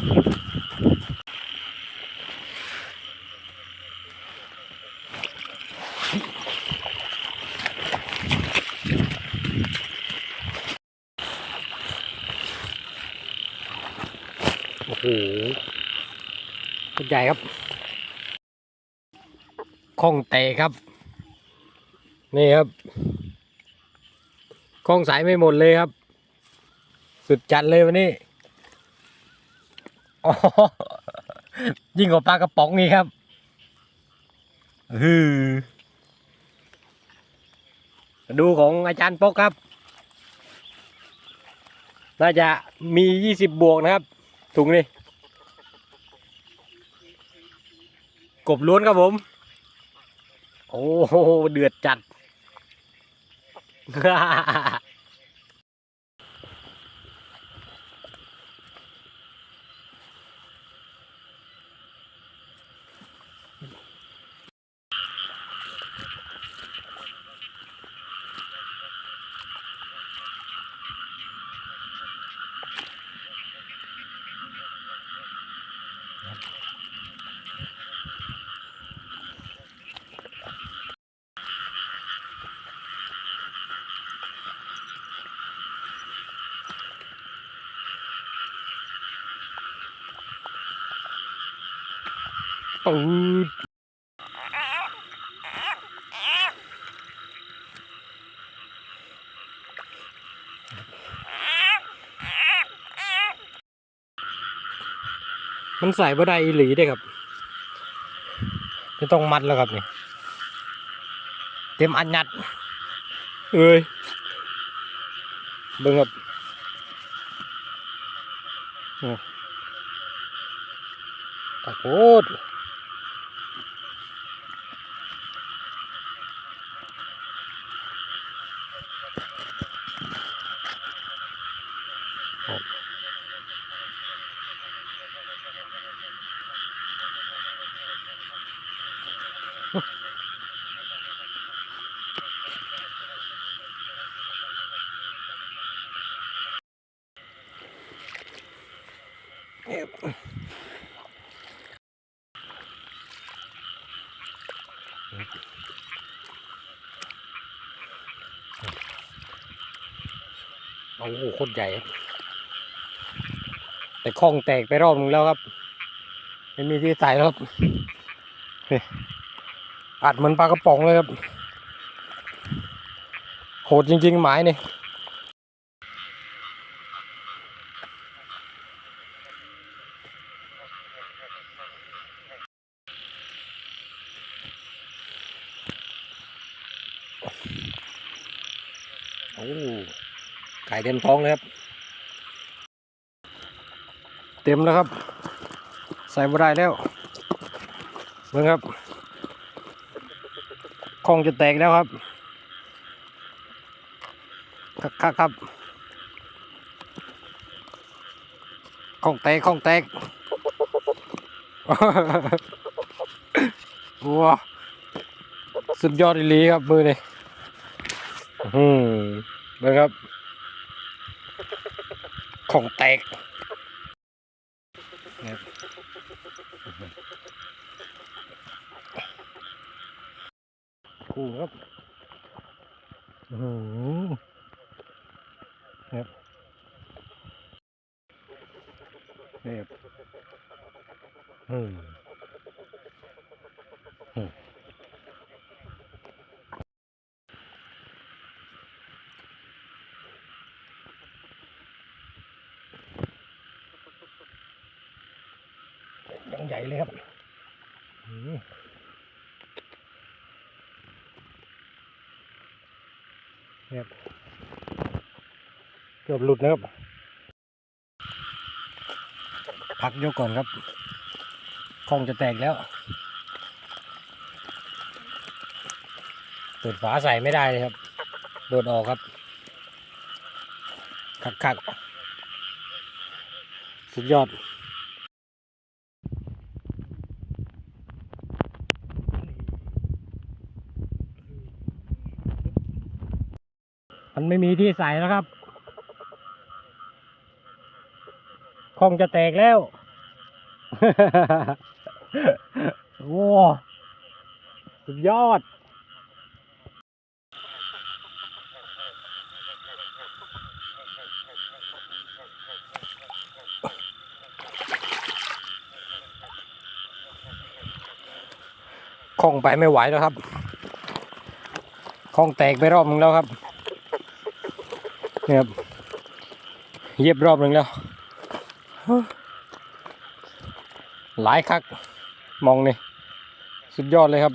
โอ้โหตัวใหญ่ครับคลองเตะครับ นี่ครับคลองสายไม่หมดเลยครับ สุดจัดเลยวันนี้ อ๋อยิ่งกว่าปลากระป๋องนี่ครับฮือดูของอาจารย์ปกครับ น่าจะมียี่สิบบวกนะครับ ถุงนี่กบล้วนครับผม โอ้โหเดือดจัด ปืดมันใส่บ่ได้อีหลีได้ครับไม่ต้องมัดแล้วครับนี่ เต็มอันยัด เอ้ยเบิ่งครับโอ้ตะโกด โอ้โหโคตรใหญ่ครับ แต่คล้องแตกไปรอบนึงแล้วครับ ไม่มีที่ใส่แล้วครับอัดเหมือนปลากระป๋องเลยครับ โหดจริง ๆ หมายนี่โไก่เต็มท้องเลยครับ เต็มแล้วครับ ใส่บ่ได้แล้วเบิ่งครับคองจะแตกแล้วครับครับครับคองแตกคองแตกว้าสุดยอดอีลีครับมือนี่อืม เบิ่งครับ ของแตกเนี่ยคู่ครับโอ้โหเนี่ยเนี่ยอืม ใหญ่เลยครับเนี่ยเกือบหลุดนะครับ พักยกก่อนครับคงจะแตกแล้ว เปิดฝาใส่ไม่ได้เลยครับ โดดออกครับ คักคักๆสุดยอด มันไม่มีที่ใส่แล้วครับคงจะแตกแล้วโอ้สุดยอด คล่องไปไม่ไหวแล้วครับ คล่องแตกไปรอบหนึ่งแล้วครับ นี่ยครับ เย็บรอบหนึ่งแล้ว หลายคักมองนี่ สุดยอดเลยครับ